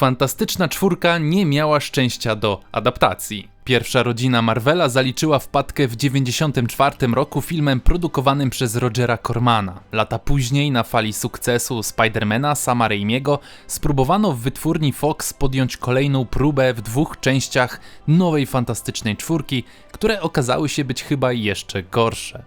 Fantastyczna czwórka nie miała szczęścia do adaptacji. Pierwsza rodzina Marvela zaliczyła wpadkę w 1994 roku filmem produkowanym przez Rogera Cormana. Lata później, na fali sukcesu Spidermana Sama Raimiego, spróbowano w wytwórni Fox podjąć kolejną próbę w dwóch częściach nowej Fantastycznej Czwórki, które okazały się być chyba jeszcze gorsze.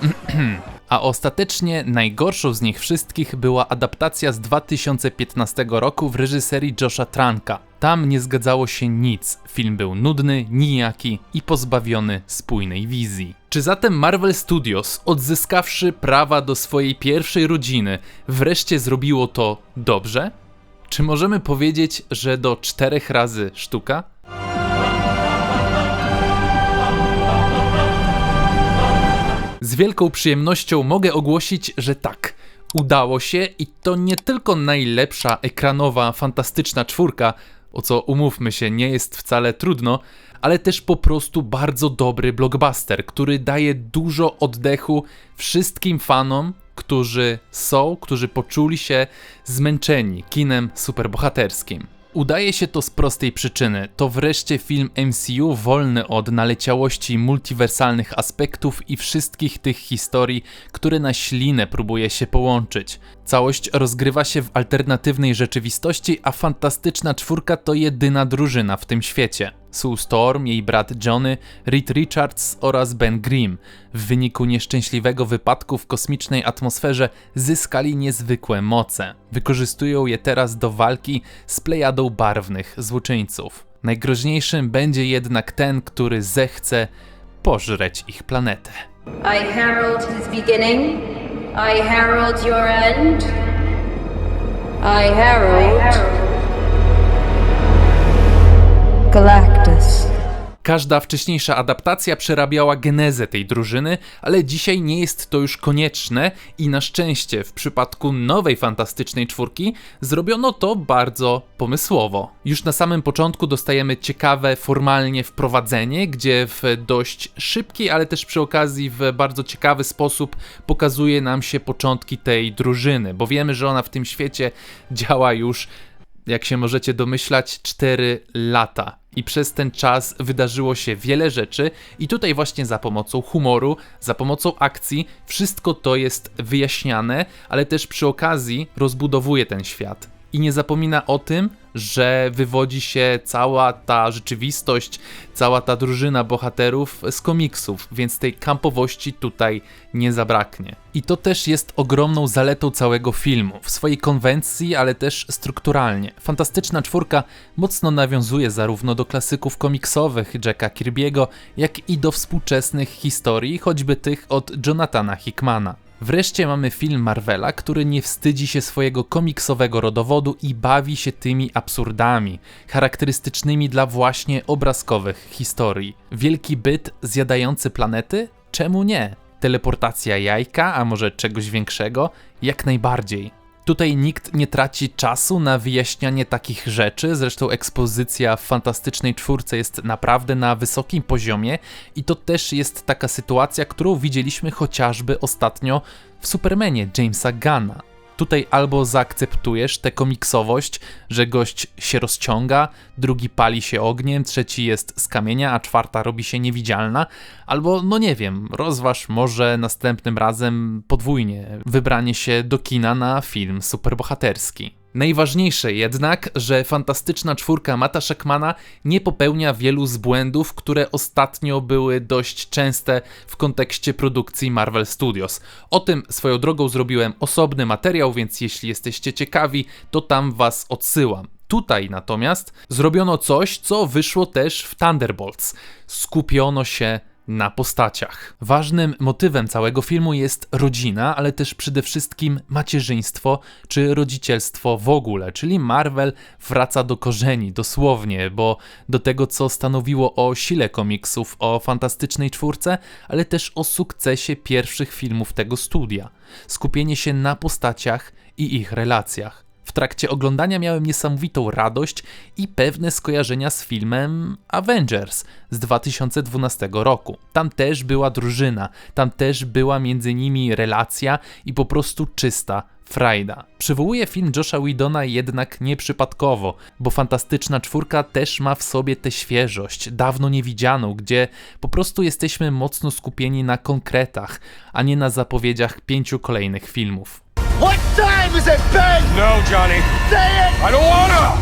A ostatecznie najgorszą z nich wszystkich była adaptacja z 2015 roku w reżyserii Josha Tranka. Tam nie zgadzało się nic. Film był nudny, nijaki i pozbawiony spójnej wizji. Czy zatem Marvel Studios, odzyskawszy prawa do swojej pierwszej rodziny, wreszcie zrobiło to dobrze? Czy możemy powiedzieć, że do czterech razy sztuka? Z wielką przyjemnością mogę ogłosić, że tak. Udało się i to nie tylko najlepsza ekranowa, fantastyczna czwórka, o co umówmy się, nie jest wcale trudno, ale też po prostu bardzo dobry blockbuster, który daje dużo oddechu wszystkim fanom, którzy są, którzy poczuli się zmęczeni kinem superbohaterskim. Udaje się to z prostej przyczyny. To wreszcie film MCU wolny od naleciałości multiwersalnych aspektów i wszystkich tych historii, które na ślinę próbuje się połączyć. Całość rozgrywa się w alternatywnej rzeczywistości, a Fantastyczna Czwórka to jedyna drużyna w tym świecie. Sue Storm, jej brat Johnny, Reed Richards oraz Ben Grimm w wyniku nieszczęśliwego wypadku w kosmicznej atmosferze zyskali niezwykłe moce. Wykorzystują je teraz do walki z plejadą barwnych złoczyńców. Najgroźniejszym będzie jednak ten, który zechce pożreć ich planetę. I herald his beginning. I herald your end. I herald. Galactus. Każda wcześniejsza adaptacja przerabiała genezę tej drużyny, ale dzisiaj nie jest to już konieczne i na szczęście w przypadku nowej fantastycznej czwórki zrobiono to bardzo pomysłowo. Już na samym początku dostajemy ciekawe formalnie wprowadzenie, gdzie w dość szybki, ale też przy okazji w bardzo ciekawy sposób pokazuje nam się początki tej drużyny, bo wiemy, że ona w tym świecie działa już jak się możecie domyślać, 4 lata. I przez ten czas wydarzyło się wiele rzeczy, i tutaj właśnie za pomocą humoru, za pomocą akcji, wszystko to jest wyjaśniane, ale też przy okazji rozbudowuje ten świat. I nie zapomina o tym, że wywodzi się cała ta rzeczywistość, cała ta drużyna bohaterów z komiksów, więc tej kampowości tutaj nie zabraknie. I to też jest ogromną zaletą całego filmu, w swojej konwencji, ale też strukturalnie. Fantastyczna czwórka mocno nawiązuje zarówno do klasyków komiksowych Jacka Kirby'ego, jak i do współczesnych historii, choćby tych od Jonathana Hickmana. Wreszcie mamy film Marvela, który nie wstydzi się swojego komiksowego rodowodu i bawi się tymi absurdami, charakterystycznymi dla właśnie obrazkowych historii. Wielki byt zjadający planety? Czemu nie? Teleportacja jajka, a może czegoś większego? Jak najbardziej. Tutaj nikt nie traci czasu na wyjaśnianie takich rzeczy, zresztą ekspozycja w Fantastycznej Czwórce jest naprawdę na wysokim poziomie i to też jest taka sytuacja, którą widzieliśmy chociażby ostatnio w Supermanie Jamesa Gunna. Tutaj albo zaakceptujesz tę komiksowość, że gość się rozciąga, drugi pali się ogniem, trzeci jest z kamienia, a czwarta robi się niewidzialna, albo no nie wiem, rozważ może następnym razem podwójnie wybranie się do kina na film superbohaterski. Najważniejsze jednak, że fantastyczna czwórka Mata Shackmana nie popełnia wielu z błędów, które ostatnio były dość częste w kontekście produkcji Marvel Studios. O tym swoją drogą zrobiłem osobny materiał, więc jeśli jesteście ciekawi, to tam was odsyłam. Tutaj natomiast zrobiono coś, co wyszło też w Thunderbolts. Skupiono się na postaciach. Ważnym motywem całego filmu jest rodzina, ale też przede wszystkim macierzyństwo czy rodzicielstwo w ogóle, czyli Marvel wraca do korzeni, dosłownie, bo do tego, co stanowiło o sile komiksów o fantastycznej czwórce, ale też o sukcesie pierwszych filmów tego studia. Skupienie się na postaciach i ich relacjach. W trakcie oglądania miałem niesamowitą radość i pewne skojarzenia z filmem Avengers z 2012 roku. Tam też była drużyna, tam też była między nimi relacja i po prostu czysta frajda. Przywołuję film Josha Whedona jednak nieprzypadkowo, bo Fantastyczna Czwórka też ma w sobie tę świeżość, dawno niewidzianą, gdzie po prostu jesteśmy mocno skupieni na konkretach, a nie na zapowiedziach pięciu kolejnych filmów. What time is it, Ben? No, Johnny. Say it! I don't wanna!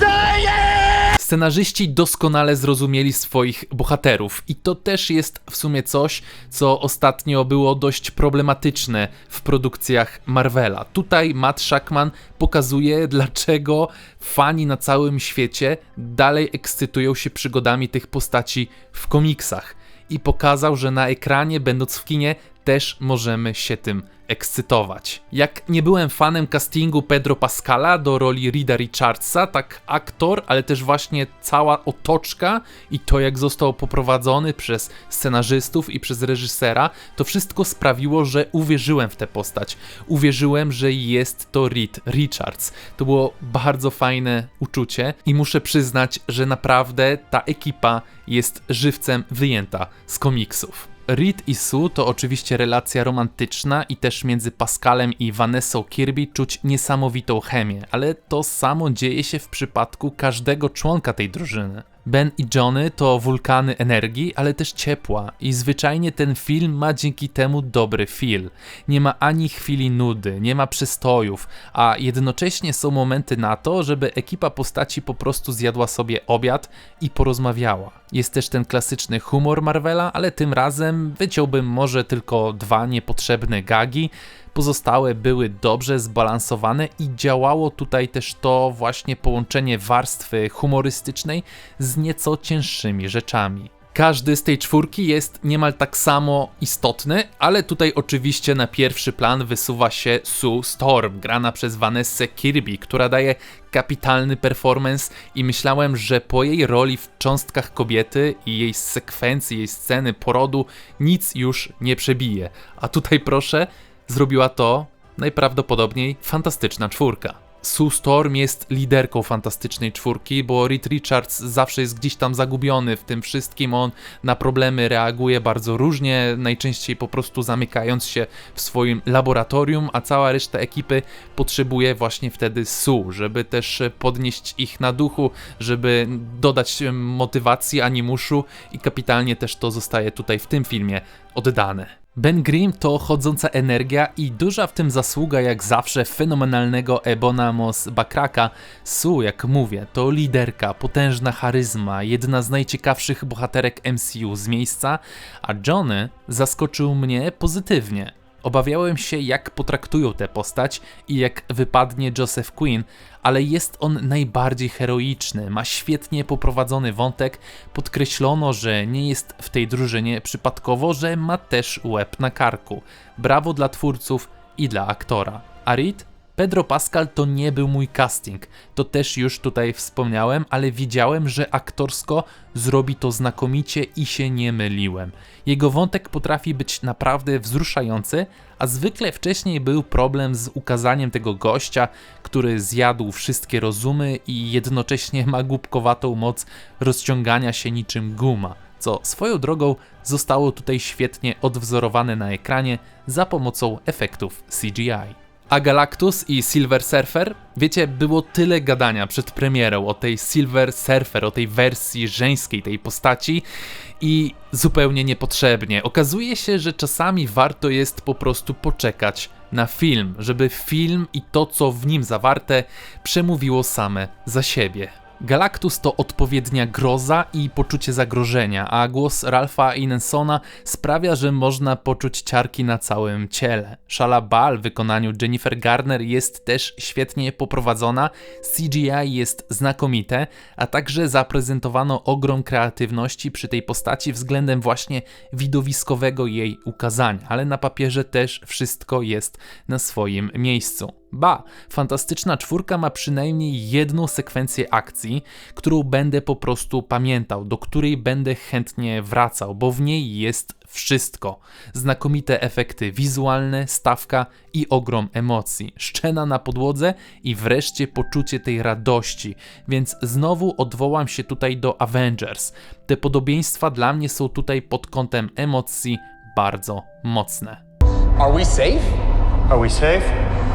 Say it! Scenarzyści doskonale zrozumieli swoich bohaterów i to też jest w sumie coś, co ostatnio było dość problematyczne w produkcjach Marvela. Tutaj Matt Shackman pokazuje, dlaczego fani na całym świecie dalej ekscytują się przygodami tych postaci w komiksach. I pokazał, że na ekranie, będąc w kinie, też możemy się tym ekscytować. Jak nie byłem fanem castingu Pedro Pascala do roli Rida Richardsa, tak aktor, ale też właśnie cała otoczka i to jak został poprowadzony przez scenarzystów i przez reżysera, to wszystko sprawiło, że uwierzyłem w tę postać. Uwierzyłem, że jest to Reed Richards. To było bardzo fajne uczucie i muszę przyznać, że naprawdę ta ekipa jest żywcem wyjęta z komiksów. Reed i Sue to oczywiście relacja romantyczna i też między Pascalem i Vanessą Kirby czuć niesamowitą chemię, ale to samo dzieje się w przypadku każdego członka tej drużyny. Ben i Johnny to wulkany energii, ale też ciepła i zwyczajnie ten film ma dzięki temu dobry feel. Nie ma ani chwili nudy, nie ma przystojów, a jednocześnie są momenty na to, żeby ekipa postaci po prostu zjadła sobie obiad i porozmawiała. Jest też ten klasyczny humor Marvela, ale tym razem wyciąłbym może tylko dwa niepotrzebne gagi, pozostałe były dobrze zbalansowane i działało tutaj też to właśnie połączenie warstwy humorystycznej z nieco cięższymi rzeczami. Każdy z tej czwórki jest niemal tak samo istotny, ale tutaj oczywiście na pierwszy plan wysuwa się Sue Storm, grana przez Vanessę Kirby, która daje kapitalny performance i myślałem, że po jej roli w Cząstkach Kobiety i jej sekwencji, jej sceny porodu nic już nie przebije. A tutaj proszę, zrobiła to najprawdopodobniej fantastyczna czwórka. Sue Storm jest liderką fantastycznej czwórki, bo Reed Richards zawsze jest gdzieś tam zagubiony w tym wszystkim. On na problemy reaguje bardzo różnie, najczęściej po prostu zamykając się w swoim laboratorium, a cała reszta ekipy potrzebuje właśnie wtedy Sue, żeby też podnieść ich na duchu, żeby dodać motywacji, animuszu i kapitalnie też to zostaje tutaj w tym filmie oddane. Ben Grimm to chodząca energia i duża w tym zasługa jak zawsze fenomenalnego Ebona Moss Bakraka. Sue, jak mówię, to liderka, potężna charyzma, jedna z najciekawszych bohaterek MCU z miejsca, a Johnny zaskoczył mnie pozytywnie. Obawiałem się, jak potraktują tę postać i jak wypadnie Joseph Quinn, ale jest on najbardziej heroiczny, ma świetnie poprowadzony wątek, podkreślono, że nie jest w tej drużynie przypadkowo, że ma też łeb na karku. Brawo dla twórców i dla aktora. A Reed? Pedro Pascal to nie był mój casting, to też już tutaj wspomniałem, ale wiedziałem, że aktorsko zrobi to znakomicie i się nie myliłem. Jego wątek potrafi być naprawdę wzruszający, a zwykle wcześniej był problem z ukazaniem tego gościa, który zjadł wszystkie rozumy i jednocześnie ma głupkowatą moc rozciągania się niczym guma co swoją drogą zostało tutaj świetnie odwzorowane na ekranie za pomocą efektów CGI. A Galactus i Silver Surfer? Wiecie, było tyle gadania przed premierą o tej Silver Surfer, o tej wersji żeńskiej tej postaci i zupełnie niepotrzebnie. Okazuje się, że czasami warto jest po prostu poczekać na film, żeby film i to, co w nim zawarte, przemówiło same za siebie. Galactus to odpowiednia groza i poczucie zagrożenia, a głos Ralpha Inensona sprawia, że można poczuć ciarki na całym ciele. Shala Bal w wykonaniu Jennifer Garner jest też świetnie poprowadzona, CGI jest znakomite, a także zaprezentowano ogrom kreatywności przy tej postaci względem właśnie widowiskowego jej ukazania, ale na papierze też wszystko jest na swoim miejscu. Ba, Fantastyczna Czwórka ma przynajmniej jedną sekwencję akcji, którą będę po prostu pamiętał, do której będę chętnie wracał, bo w niej jest wszystko. Znakomite efekty wizualne, stawka i ogrom emocji, szczena na podłodze i wreszcie poczucie tej radości. Więc znowu odwołam się tutaj do Avengers. Te podobieństwa dla mnie są tutaj pod kątem emocji bardzo mocne. Are we safe? Are we safe?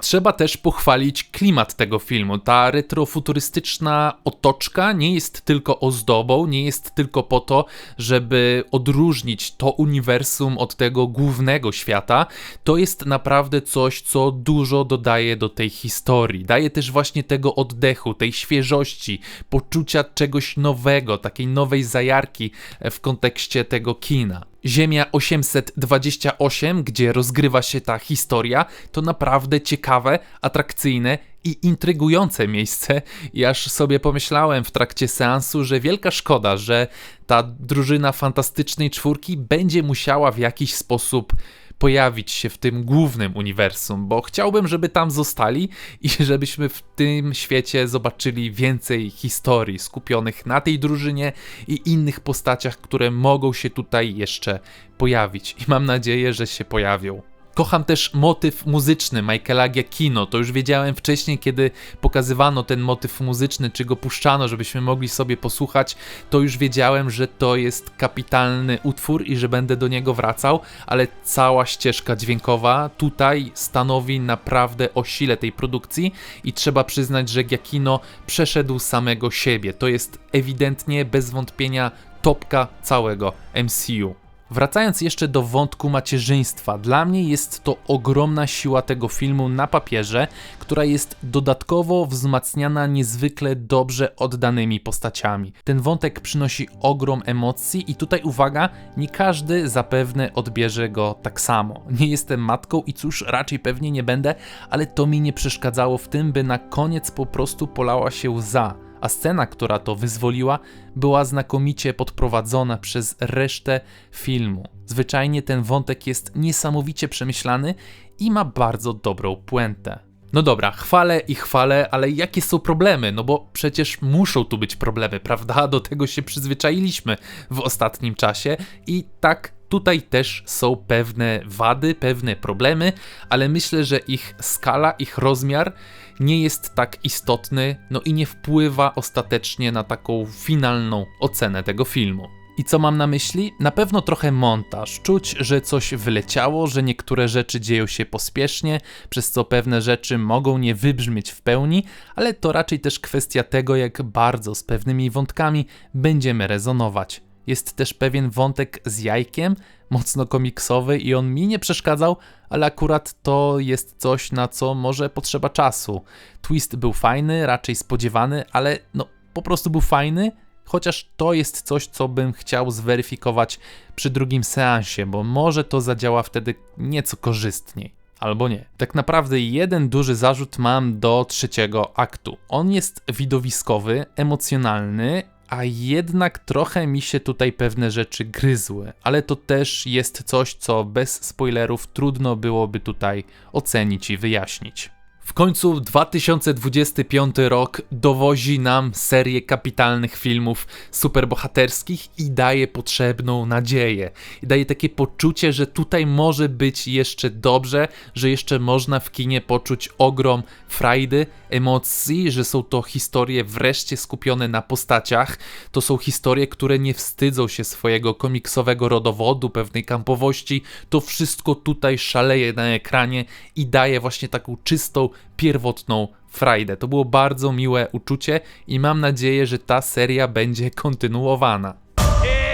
Trzeba też pochwalić klimat tego filmu. Ta retrofuturystyczna otoczka nie jest tylko ozdobą, nie jest tylko po to, żeby odróżnić to uniwersum od tego głównego świata. To jest naprawdę coś, co dużo dodaje do tej historii. Daje też właśnie tego oddechu, tej świeżości, poczucia czegoś nowego, takiej nowej zajarki w kontekście tego kina. Ziemia 828, gdzie rozgrywa się ta historia, to naprawdę ciekawe, atrakcyjne i intrygujące miejsce. I aż sobie pomyślałem w trakcie seansu, że wielka szkoda, że ta drużyna fantastycznej czwórki będzie musiała w jakiś sposób pojawić się w tym głównym uniwersum, bo chciałbym, żeby tam zostali i żebyśmy w tym świecie zobaczyli więcej historii skupionych na tej drużynie i innych postaciach, które mogą się tutaj jeszcze pojawić. I mam nadzieję, że się pojawią. Kocham też motyw muzyczny Michaela Giacchino. To już wiedziałem wcześniej, kiedy pokazywano ten motyw muzyczny, czy go puszczano, żebyśmy mogli sobie posłuchać. To już wiedziałem, że to jest kapitalny utwór i że będę do niego wracał, ale cała ścieżka dźwiękowa tutaj stanowi naprawdę o sile tej produkcji i trzeba przyznać, że Giacchino przeszedł samego siebie. To jest ewidentnie, bez wątpienia, topka całego MCU. Wracając jeszcze do wątku macierzyństwa, dla mnie jest to ogromna siła tego filmu na papierze, która jest dodatkowo wzmacniana niezwykle dobrze oddanymi postaciami. Ten wątek przynosi ogrom emocji i tutaj uwaga, nie każdy zapewne odbierze go tak samo. Nie jestem matką i cóż, raczej pewnie nie będę, ale to mi nie przeszkadzało w tym, by na koniec po prostu polała się łza a scena, która to wyzwoliła, była znakomicie podprowadzona przez resztę filmu. Zwyczajnie ten wątek jest niesamowicie przemyślany i ma bardzo dobrą puentę. No dobra, chwalę i chwalę, ale jakie są problemy? No bo przecież muszą tu być problemy, prawda? Do tego się przyzwyczailiśmy w ostatnim czasie i tak tutaj też są pewne wady, pewne problemy, ale myślę, że ich skala, ich rozmiar nie jest tak istotny, no i nie wpływa ostatecznie na taką finalną ocenę tego filmu. I co mam na myśli? Na pewno trochę montaż. Czuć, że coś wyleciało, że niektóre rzeczy dzieją się pospiesznie, przez co pewne rzeczy mogą nie wybrzmieć w pełni, ale to raczej też kwestia tego, jak bardzo z pewnymi wątkami będziemy rezonować. Jest też pewien wątek z jajkiem, mocno komiksowy i on mi nie przeszkadzał, ale akurat to jest coś, na co może potrzeba czasu. Twist był fajny, raczej spodziewany, ale no po prostu był fajny, chociaż to jest coś, co bym chciał zweryfikować przy drugim seansie, bo może to zadziała wtedy nieco korzystniej. Albo nie. Tak naprawdę jeden duży zarzut mam do trzeciego aktu. On jest widowiskowy, emocjonalny, a jednak trochę mi się tutaj pewne rzeczy gryzły, ale to też jest coś, co bez spoilerów trudno byłoby tutaj ocenić i wyjaśnić. W końcu 2025 rok dowozi nam serię kapitalnych filmów superbohaterskich i daje potrzebną nadzieję. I daje takie poczucie, że tutaj może być jeszcze dobrze, że jeszcze można w kinie poczuć ogrom frajdy, emocji, że są to historie wreszcie skupione na postaciach. To są historie, które nie wstydzą się swojego komiksowego rodowodu, pewnej kampowości. To wszystko tutaj szaleje na ekranie i daje właśnie taką czystą, pierwotną frajdę. To było bardzo miłe uczucie i mam nadzieję, że ta seria będzie kontynuowana.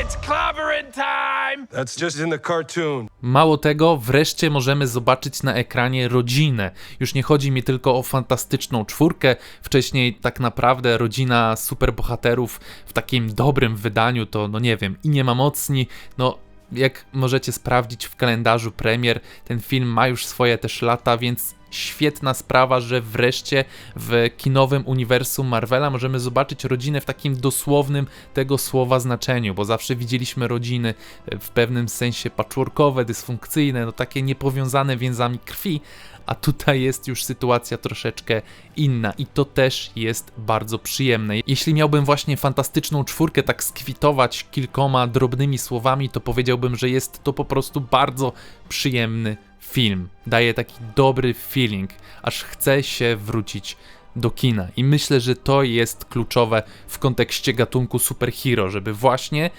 It's clobbering time! That's just in the cartoon. Mało tego, wreszcie możemy zobaczyć na ekranie rodzinę. Już nie chodzi mi tylko o fantastyczną czwórkę, wcześniej tak naprawdę rodzina superbohaterów w takim dobrym wydaniu to, no nie wiem, i nie ma mocni, no jak możecie sprawdzić w kalendarzu premier, ten film ma już swoje też lata, więc świetna sprawa, że wreszcie w kinowym uniwersum Marvela możemy zobaczyć rodzinę w takim dosłownym tego słowa znaczeniu, bo zawsze widzieliśmy rodziny e, w pewnym sensie patchworkowe, dysfunkcyjne, no takie niepowiązane więzami krwi, a tutaj jest już sytuacja troszeczkę inna i to też jest bardzo przyjemne. Jeśli miałbym właśnie fantastyczną czwórkę tak skwitować kilkoma drobnymi słowami, to powiedziałbym, że jest to po prostu bardzo przyjemny film. Daje taki dobry feeling, aż chce się wrócić do kina. I myślę, że to jest kluczowe w kontekście gatunku superhero, żeby właśnie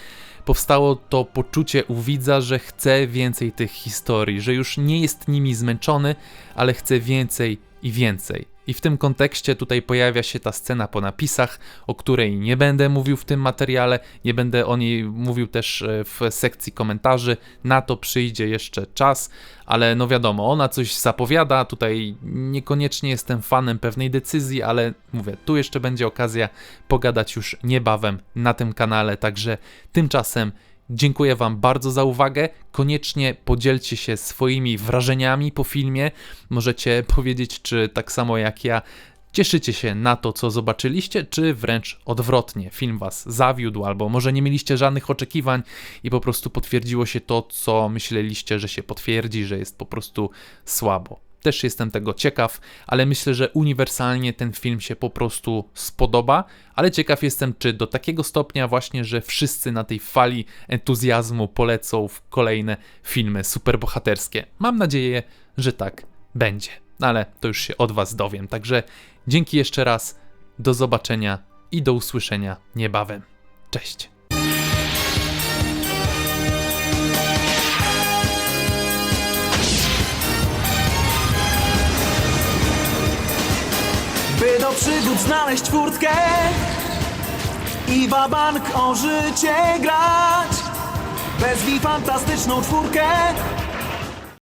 powstało to poczucie u widza, że chce więcej tych historii, że już nie jest nimi zmęczony, ale chce więcej i więcej. I w tym kontekście tutaj pojawia się ta scena po napisach, o której nie będę mówił w tym materiale, nie będę o niej mówił też e, w sekcji komentarzy. Na to przyjdzie jeszcze czas, ale no wiadomo, ona coś zapowiada. Tutaj niekoniecznie jestem fanem pewnej decyzji, ale mówię, tu jeszcze będzie okazja pogadać już niebawem na tym kanale. Także tymczasem Dziękuję Wam bardzo za uwagę. Koniecznie podzielcie się swoimi wrażeniami po filmie. Możecie powiedzieć, czy tak samo jak ja cieszycie się na to, co zobaczyliście, czy wręcz odwrotnie. Film Was zawiódł, albo może nie mieliście żadnych oczekiwań i po prostu potwierdziło się to, co myśleliście, że się potwierdzi, że jest po prostu słabo. Też jestem tego ciekaw, ale myślę, że uniwersalnie ten film się po prostu spodoba, ale ciekaw jestem, czy do takiego stopnia właśnie, że wszyscy na tej fali entuzjazmu polecą w kolejne filmy superbohaterskie. Mam nadzieję, że tak będzie, ale to już się od Was dowiem. Także dzięki jeszcze raz, do zobaczenia i do usłyszenia niebawem. Cześć! Do przygód znaleźć furtkę I wabank o życie grać. Wezwij fantastyczną czwórkę